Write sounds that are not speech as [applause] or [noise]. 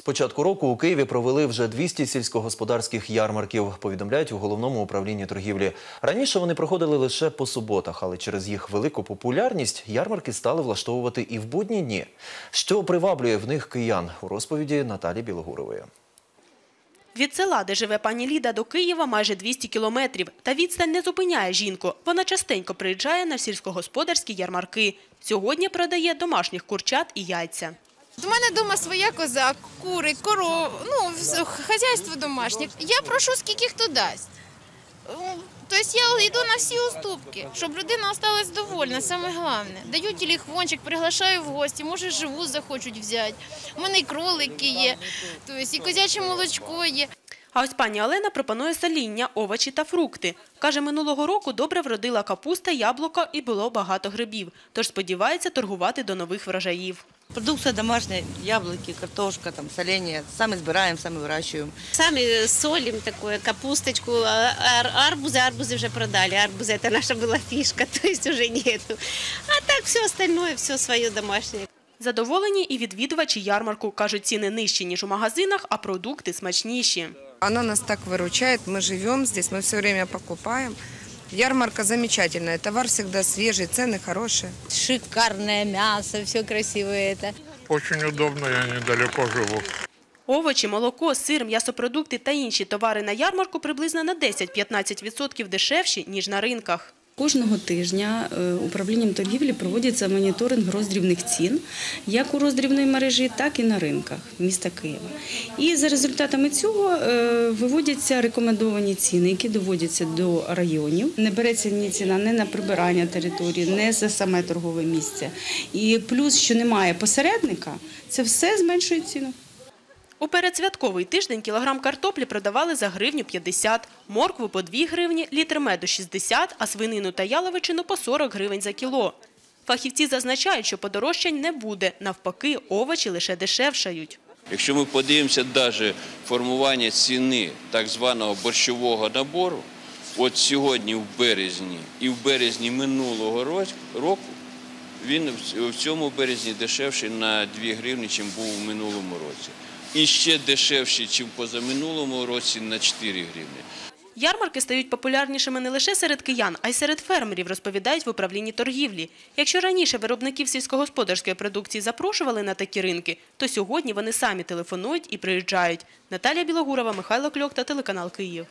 З початку року у Києві провели вже 200 сільськогосподарських ярмарків, повідомляють у головному управлінні торгівлі. Раніше вони проходили лише по суботах, але через їх велику популярність ярмарки стали влаштовувати і в будні дні. Що приваблює в них киян у розповіді Наталі Білогурової. Від села, де живе пані Ліда, до Києва майже 200 кілометрів. Та відстань не зупиняє жінку. Вона частенько приїжджає на сільськогосподарські ярмарки. Сьогодні продає домашніх курчат і яйця. У мене вдома своя коза, кури, коров, ну, хазяйство домашнє. Я прошу, скільки хто дасть. Тобто я йду на всі уступки, щоб людина осталась довольна, саме головне. Даю телефончик, приглашаю в гості, може живу захочуть взяти. У мене і кролики є, тобто і козяче молочко є. А ось пані Олена пропонує саління, овочі та фрукти. Каже, минулого року добре вродила капуста, яблуко і було багато грибів. Тож сподівається торгувати до нових врожаїв. Продукция домашняя, яблоки, картошка, там, соленья. Сами збираємо, сами выращиваем. Сами солим такое, капусточку, а- ар- арбузы, арбузы уже продали, арбузы это наша была фишка, то [laughs] есть уже нету. А так все остальное, все свое домашнее. Задоволені і відвідувачі ярмарку. Кажуть, ціни нижчі, ніж у магазинах, а продукти смачніші. Она нас так выручает, мы живем здесь, мы все время покупаем. Ярмарка замечательная, товар всегда свежий, цены хорошие. шикарное мясо, все красивое это. Очень удобно, я недалеко живу. Овочі, молоко, сир, м'ясопродукти та інші товари на ярмарку приблизно на 10-15% дешевші, ніж на ринках. Кожного тижня е, управлінням торгівлі проводиться моніторинг роздрібних цін як у роздрібної мережі, так і на ринках міста Києва. І за результатами цього е, виводяться рекомендовані ціни, які доводяться до районів. Не береться ні ціна не на прибирання території, не за саме торгове місце. І плюс, що немає посередника, це все зменшує ціну. У передсвятковий тиждень кілограм картоплі продавали за гривню 50, моркву по 2 гривні, літр меду 60, а свинину та яловичину по 40 гривень за кіло. Фахівці зазначають, що подорожчань не буде, навпаки, овочі лише дешевшають. Якщо ми подивимося навіть формування ціни так званого борщового набору, от сьогодні в березні і в березні минулого року, він в- цьому березні дешевший на 2 гривні, ніж був у минулому році. І ще дешевші, ніж позаминулому році на 4 гривні. Ярмарки стають популярнішими не лише серед киян, а й серед фермерів, розповідають в управлінні торгівлі. Якщо раніше виробників сільськогосподарської продукції запрошували на такі ринки, то сьогодні вони самі телефонують і приїжджають. Наталія Білогурова, Михайло Кльок та телеканал Київ.